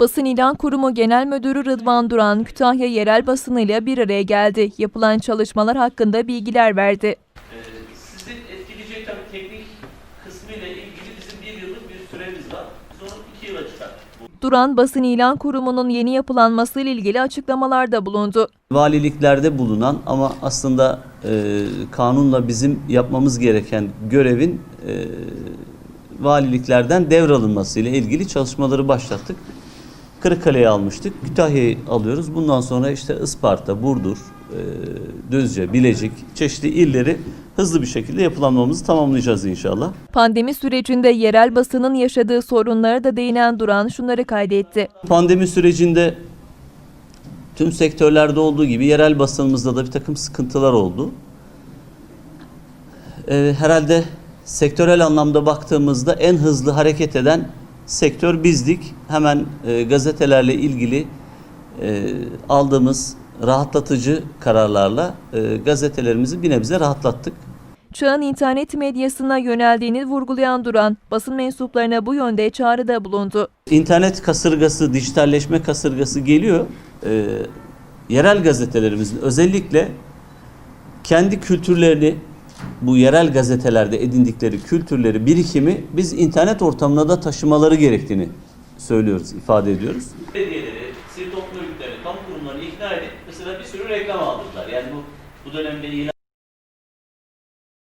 Basın İlan Kurumu Genel Müdürü Rıdvan Duran, Kütahya yerel basınıyla bir araya geldi. Yapılan çalışmalar hakkında bilgiler verdi. Ee, Sizi etkileyecek tabii teknik kısmıyla ilgili bizim bir yıllık bir süremiz var. Sonra iki yıla çıkar. Bu Duran, Basın İlan Kurumu'nun yeni yapılanması ile ilgili açıklamalarda bulundu. valiliklerde bulunan ama aslında e, kanunla bizim yapmamız gereken görevin e, valiliklerden devralınması ile ilgili çalışmaları başlattık. Kırıkkale'yi almıştık, Kütahya'yı alıyoruz. Bundan sonra işte Isparta, Burdur, e, Düzce, Bilecik çeşitli illeri hızlı bir şekilde yapılanmamızı tamamlayacağız inşallah. Pandemi sürecinde yerel basının yaşadığı sorunlara da değinen Duran şunları kaydetti. Pandemi sürecinde tüm sektörlerde olduğu gibi yerel basınımızda da bir takım sıkıntılar oldu. Ee, herhalde sektörel anlamda baktığımızda en hızlı hareket eden sektör bizdik. Hemen e, gazetelerle ilgili e, aldığımız rahatlatıcı kararlarla e, gazetelerimizi bir nebze rahatlattık. Çağın internet medyasına yöneldiğini vurgulayan Duran, basın mensuplarına bu yönde çağrıda bulundu. İnternet kasırgası, dijitalleşme kasırgası geliyor. Ee, yerel gazetelerimizin özellikle kendi kültürlerini, bu yerel gazetelerde edindikleri kültürleri, birikimi biz internet ortamına da taşımaları gerektiğini söylüyoruz, ifade ediyoruz. belediyeleri, sivil toplum örgütlerini, kamu kurumlarını ikna edip mesela bir sürü reklam aldırdılar. Yani bu bu dönemde ilan